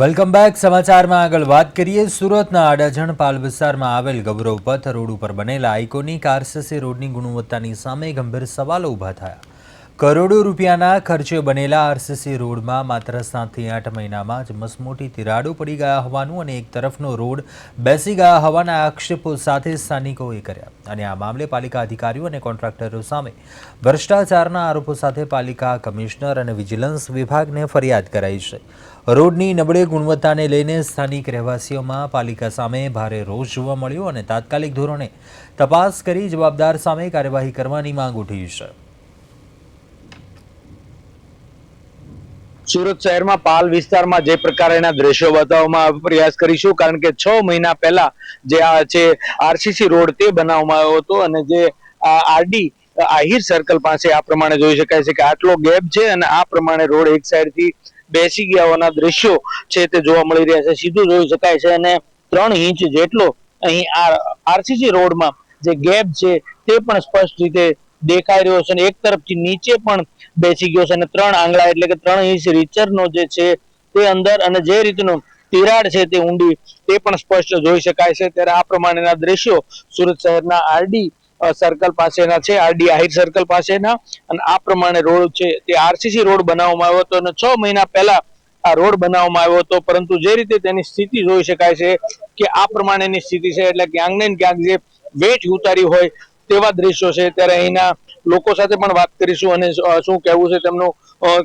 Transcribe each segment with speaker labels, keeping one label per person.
Speaker 1: Welcome back. સમાચારમાં આગળ વાત કરીએ. સુરતના આડાજણ પાલ વિસ્તારમાં આવેલ ગૌરવ પથ રોડ ઉપર બનેલા આઇકોનિક આરસીસી રોડની ગુણવત્તાની સામે ગંભીર સવાલો ઊભા થયા. કરોડો રૂપિયાના ખર્ચે બનેલા આરસીસી રોડમાં માત્ર સાતથી આઠ મહિનામાં જ મસમોટી તિરાડો પડી ગયા હોવાનું અને એક તરફનો રોડ બેસી ગયા હોવાના આક્ષેપો સાથે સ્થાનિકોએ કર્યા. અને આ મામલે પાલિકા અધિકારીઓ અને કોન્ટ્રાક્ટરો સામે ભ્રષ્ટાચારના આરોપો સાથે પાલિકા કમિશનર અને વિજિલન્સ વિભાગને ફરિયાદ કરાઈ છે. રોડની નબળી ગુણવત્તાને લઈને સ્થાનિક રહેવાસીઓમાં પાલિકા સામે ભારે રોષ જોવા મળ્યો અને તાત્કાલિક ધોરણે તપાસ કરી જવાબદાર સામે કાર્યવાહી કરવાની માંગ ઉઠી છે.
Speaker 2: સુરત શહેરમાં પાલ વિસ્તારમાં જે પ્રકારના દ્રશ્યો બતાવવામાં પ્રયાસ કરીશું. કારણ કે છ મહિના પહેલા જે આ છે આરસીસી રોડ તે બનાવવામાં આવ્યો હતો અને જે આરડી, આહિર સર્કલ પાસે આ પ્રમાણે જોઈ શકાય છે કે આટલો ગેપ છે અને આ પ્રમાણે રોડ એક સાઈડથી બેસી ગયા હોવાના દ્રશ્યો છે તે જોવા મળી રહ્યા છે. સીધું જોઈ શકાય છે અને ત્રણ ઇંચ જેટલો અહીં આરસીસી રોડમાં જે ગેપ છે તે પણ સ્પષ્ટ રીતે દેખાઈ રહ્યો છે અને એક તરફથી નીચે પણ બેસી ગયો છે અને ત્રણ આંગળા એટલે કે ત્રણ ઇંચ રીચરનો જે છે તે અંદર અને જે રીતનો તિરાડ છે તે ઊંડી તે પણ સ્પષ્ટ જોઈ શકાય છે. ત્યારે આ પ્રમાણેના દ્રશ્યો સુરત શહેરના આરડી સર્કલ પાસેના છે, આરડી આહિર સર્કલ પાસેના અને આ પ્રમાણે રોડ છે તે આરસીસી રોડ બનાવવામાં આવ્યો હતો અને છ મહિના પહેલા આ રોડ બનાવવામાં આવ્યો હતો. પરંતુ જે રીતે તેની સ્થિતિ જોઈ શકાય છે કે આ પ્રમાણેની સ્થિતિ છે એટલે ક્યાંક ને ક્યાંક જે વેટ ઉતારી હોય તેવા દ્રશ્યો છે. ત્યારે અહીંના લોકો સાથે પણ વાત કરીશું અને શું કહેવું છે તેમનું.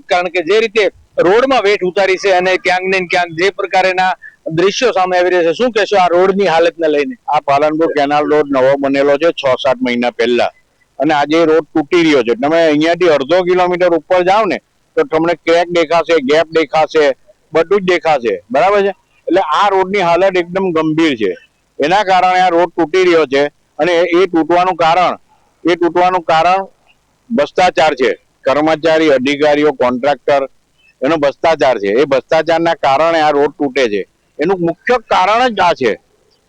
Speaker 2: કારણ કે જે રીતે રોડમાં વેઠ ઉતારી છે અને ક્યાંક ને ક્યાંક જે પ્રકારના દ્રશ્યો સામે આવી રહ્યા છે. શું કહેશો આ રોડની હાલતને લઈને?
Speaker 3: આ પાલનપુર કેનાલ રોડ નવો બનેલો છે છ સાત મહિના પહેલા. અને આજે રોડ તૂટી રહ્યો છે. તમે અહીંયાથી અડધો કિલોમીટર ઉપર જાઓ ને, તો તમને ક્રેક દેખાશે, ગેપ દેખાશે, બધું જ દેખાશે. બરાબર છે? એટલે આ રોડની હાલત એકદમ ગંભીર છે. એના કારણે આ રોડ તૂટી રહ્યો છે. અને એ તૂટવાનું કારણ, એ તૂટવાનું કારણ ભ્રષ્ટાચાર છે. કર્મચારી, અધિકારીઓ, કોન્ટ્રાક્ટર, એનો ભ્રષ્ટાચાર છે. એ ભ્રષ્ટાચારના કારણે આ રોડ તૂટે છે. એનું મુખ્ય કારણ જ આ છે.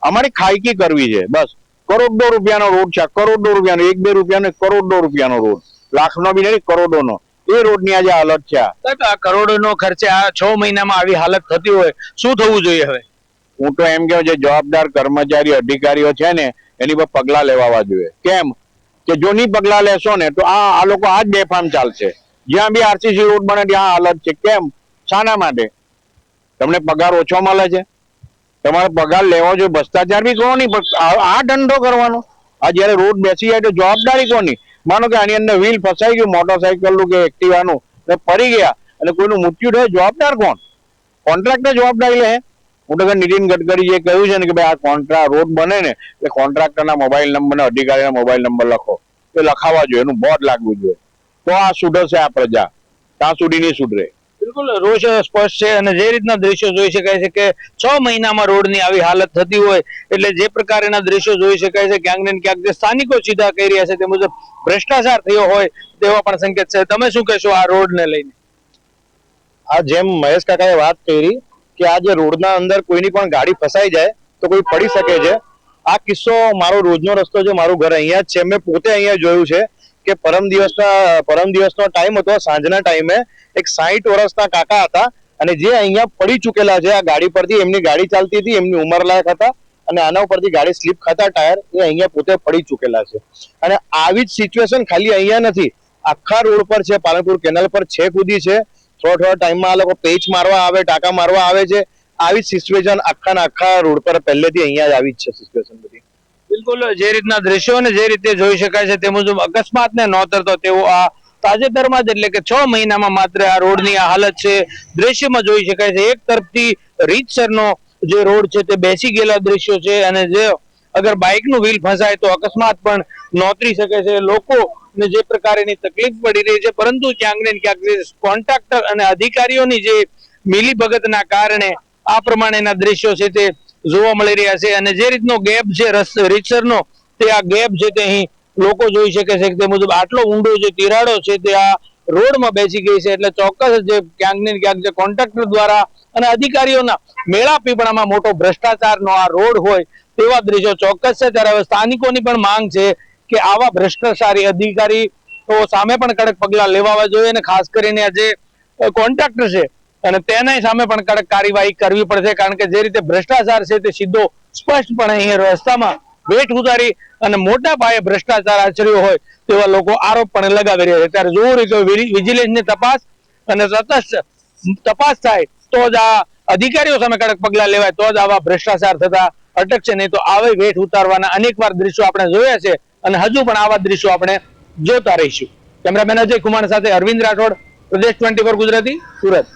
Speaker 3: અમારી ખાયકી કરવી છે. બસ. કરોડો રૂપિયાનો રોડ છે. કરોડો રૂપિયાનો, એક બે રૂપિયાનો, કરોડો રૂપિયાનો રોડ. લાખનો બી નહીં, કરોડોનો. એ રોડની આજે હાલત છે આ
Speaker 2: કરોડોનો ખર્ચે આ છ મહિનામાં આવી હાલત થતી હોય. શું થવું જોઈએ હવે?
Speaker 3: હું તો એમ કહું જે જવાબદાર કર્મચારી, અધિકારીઓ છે ને, એની પર પગલા લેવાવા જોઈએ. કેમ? કે જો નહીં પગલા લેશો ને, તો આ આ લોકો આ જ બેફામ ચાલશે. જ્યાં બી આરસીસી રોડ બને, ત્યાં હાલત છે. કેમ? શાના માટે? તમને પગાર ઓછો મળે છે. તમારે પગાર લેવો જોઈએ. ભ્રષ્ટાચાર બી કોનો નહીં આ ધંધો કરવાનો. આ જયારે રોડ બેસી જાય, તો જવાબદારી કોની? માનો કે આની અંદર વ્હીલ ફસાઈ ગયું મોટરસાયકલનું કે એક્ટિવાનું પડી ગયા. અને કોઈનું મૃત્યુ થયું, જવાબદાર કોણ? કોન્ટ્રાક્ટર જવાબદારી લે. હું તો કહું નીતિન ગડકરીએ કહ્યું છે ને કે ભાઈ આ કોન્ટ્રા રોડ બને ને એટલે કોન્ટ્રાક્ટરના મોબાઈલ નંબર ને અધિકારીના મોબાઈલ નંબર લખો. એ લખાવા જોઈએ એનું બોર્ડ લાગવું જોઈએ. તો આ સુધરશે આ પ્રજા. ત્યાં સુધી નહીં સુધરે.
Speaker 2: બિલકુલ રોષ સ્પષ્ટ છે અને જે રીતના દ્રશ્યો જોઈ શકાય છે કે છ મહિનામાં રોડની આવી હાલત થતી હોય એટલે જે પ્રકારના દ્રશ્યો જોઈ શકાય છે ક્યાંક ને ક્યાંક જે સ્થાનિકો સીધા કહી રહ્યા છે તે મુજબ ભ્રષ્ટાચાર થયો હોય તેવા પણ સંકેત છે. તમે શું કહેશો આ રોડને લઈને?
Speaker 3: આ જેમ મહેશ કાકાએ વાત કરી કે આ જે રોડના અંદર કોઈની પણ ગાડી ફસાઈ જાય તો કોઈ પડી શકે છે. આ કિસ્સો મારો રોજનો રસ્તો છે, મારું ઘર અહીંયા છે. મેં પોતે અહીંયા જોયું છે કે પરમ દિવસના, પરમ દિવસનો ટાઈમ હતો, સાંજના ટાઈમે એક સાહીઠ વર્ષના કાકા હતા અને જે અહીંયા પડી ચૂકેલા છે આ ગાડી પરથી, એમની ગાડી ચાલતી હતી, એમની ઉંમર લાયક હતા અને આના ઉપરથી ગાડી સ્લીપ ખાતા ટાયર એ અહીંયા પોતે પડી ચૂકેલા છે. અને આવી જ સિચ્યુએશન ખાલી અહીંયા નથી. આખા રોડ પર છે, પાલનપુર કેનાલ પર છે કૂદી છે. થોડા થોડા ટાઈમમાં આ લોકો પેચ મારવા આવે, ટાંકા મારવા આવે છે. આવી સિચ્યુએશન આખા ને આખા રોડ પર પહેલેથી અહીંયા જ આવી જ છે સિચ્યુએશન બધી.
Speaker 2: બિલકુલ, જે રીતના દ્રશ્યો ને જે રીતે જોઈ શકાય છે તે મુજબ અકસ્માતને નોતરતો તેવો આ તાજેતરમાં જ એટલે કે છ મહિનામાં માત્ર આ રોડની આ હાલત છે. દ્રશ્યમાં જોઈ શકાય છે, એક તરફથી રીતસરનો જે રોડ છે તે બેસી ગયેલા દ્રશ્યો છે અને જે અગર બાઇકનું વ્હીલ ફસાય તો અકસ્માત પણ નોતરી શકે છે. લોકો ને જે પ્રકારની તકલીફ પડી રહી છે, પરંતુ ક્યાંક ને ક્યાંક કોન્ટ્રાક્ટર અને અધિકારીઓની જે મિલીભગતના કારણે આ પ્રમાણેના દ્રશ્યો છે તે જોવા મળી રહ્યા છે. અને જે રીતનો ગેપ છે રીતસરનો તે આ ગેપ છે તે અહીં લોકો જોઈ શકે છે તે મુજબ આટલો ઊંડો જે તિરાડો છે તે આ રોડમાં બેસી ગઈ છે. એટલે ચોક્કસ જે ક્યાંક ને ક્યાંક જે કોન્ટ્રાક્ટર દ્વારા અને અધિકારીઓના મેળા પીપળામાં મોટો ભ્રષ્ટાચારનો આ રોડ હોય તેવા દ્રશ્યો ચોક્કસ છે. ત્યારે હવે સ્થાનિકોની પણ માંગ છે કે આવા ભ્રષ્ટાચારી અધિકારી તો સામે પણ કડક પગલા લેવાવા જોઈએ અને ખાસ કરીને જે કોન્ટ્રાક્ટર છે અને તેના સામે પણ કડક કાર્યવાહી કરવી પડશે. કારણ કે જે રીતે ભ્રષ્ટાચાર છે તે સીધો સ્પષ્ટપણે અહીંયા રસ્તામાં વેઠ ઉતારી અને મોટા પાયે ભ્રષ્ટાચાર આચર્યો હોય તેવા લોકો આરોપ પણ લગાવી રહ્યા છે. ત્યારે જોવું રહ્યું વિજિલન્સની તપાસ અને સતત તપાસ થાય તો જ આ અધિકારીઓ સામે કડક પગલા લેવાય તો જ આવા ભ્રષ્ટાચાર થતા અટકશે નહીં તો આવે વેઠ ઉતારવાના અનેકવાર દ્રશ્યો આપણે જોયા છે અને હજુ પણ આવા દ્રશ્યો આપણે જોતા રહીશું. કેમેરામેન અજય કુમાર સાથે અરવિંદ રાઠોડ, પ્રદેશ ટ્વેન્ટી ગુજરાતી, સુરત.